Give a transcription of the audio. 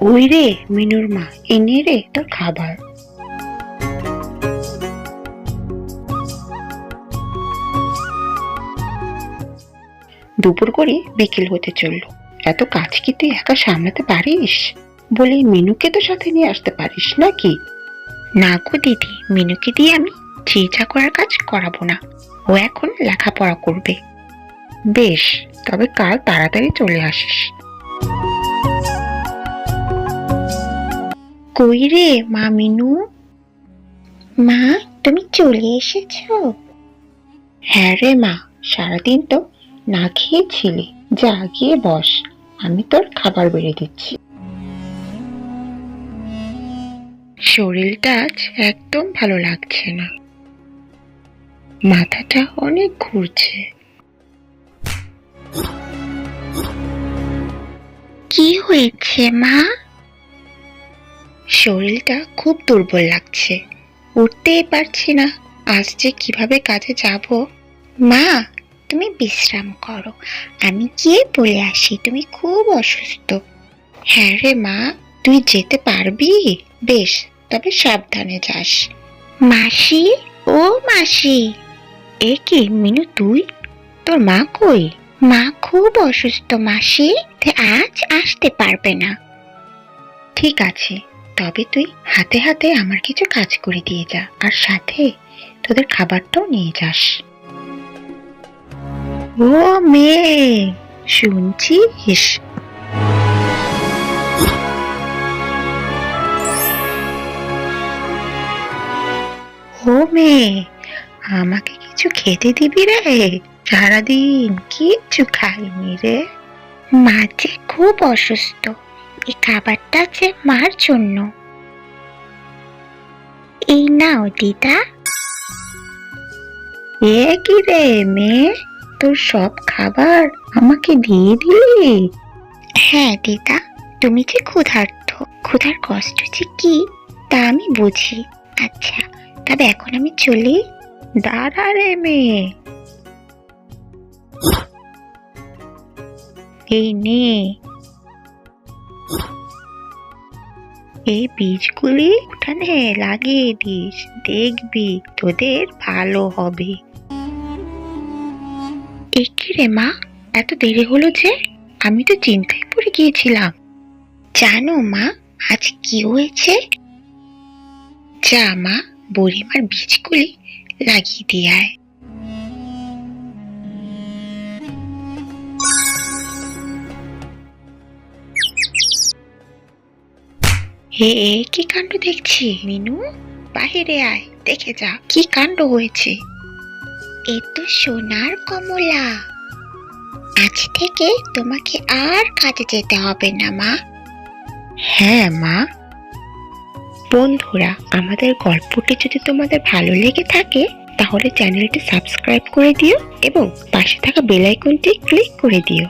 কই রে মিনুর মা, এনে রে তোর খাবার। দুপুর করে বিকেল হতে চলল। এত কাজ কি তুই একা সামলাতে পারিস? বলে, মিনুকে তো সাথে নিয়ে আসতে পারিস নাকি? না গো দিদি, মিনুকে দিয়ে আমি চিজা করার কাজ করাবো না। ও এখন লেখাপড়া করবে। বেশ, তবে কাল তাড়াতাড়ি চলে আসিস। কই রে, মা মিনু? মা, তুমি চলে এসেছ? হ্যাঁ রে মা, সারাদিন তো না খেয়েছিলি। যা গিয়ে বস, আমি তোর খাবার বেড়ে দিচ্ছি। শরীরটা আজ একদম ভালো লাগছে না। মাথাটা অনেক ঘুরছে। কি হয়েছে মা? শরীরটা খুব দুর্বল লাগছে। উঠতেই পারছি না। আজ যে কীভাবে কাজে যাব? মা, তুমি বিশ্রাম করো। আমি গিয়ে বলে আসি, তুমি খুব অসুস্থ। হ্যাঁ রে মা, তুই যেতে পারবি? বেশ, তবে সাবধানে যাস। মাসি, ও মাসি। এ কি, মিনু তুই? তোর মা কই? মা খুব অসুস্থ মাসি আজ আসতে পারবে না। ঠিক আছে। তবে তুই হাতে হাতে আমার কিছু কাজ করে দিয়ে যা, আর সাথে তোদের খাবারটাও নিয়ে যাস। ও মেয়ে, শুনছিস? ও মেয়ে, আমাকে কিছু খেতে দিবি রে? সারাদিন কিচ্ছু খাইনি রে। মাঝে খুব অসুস্থ। এই খাবারটা যে মার জন্য। এই নাও দিদা। এ কি রে মেয়ে? তোর সব খাবার আমাকে দিয়ে দিলি? হ্যাঁ দিদা তুমি যে ক্ষুধার্ত। ক্ষুধার কষ্ট যে কি তা আমি বুঝি। আচ্ছা তবে এখন আমি চলি। দাঁড়া রে মেয়ে। এই নে এই বীজগুলি উঠানে লাগিয়ে দিস, দেখবি তোদের ভালো হবে। এ কি রে মা, এত দেরি হলো যে আমি তো চিন্তায় পড়ে গিয়েছিলাম। জানো মা, আজ কি হয়েছে? যা মা, বুড়িমার বীজগুলি লাগিয়ে দিয়ে হে, কি কাণ্ড দেখছি? মিনু, বাহিরে আয়, দেখে যা, কি কাণ্ড হয়েছে? এ তো সোনার কমলা। আজ থেকে তোমাকে আর কাজে যেতে হবে না, মা। হ্যাঁ মা। বন্ধুরা, আমাদের গল্পটি যদি তোমাদের ভালো লেগে থাকে, তাহলে চ্যানেলটি সাবস্ক্রাইব করে দিও এবং পাশে থাকা বেল আইকনটি ক্লিক করে দিও।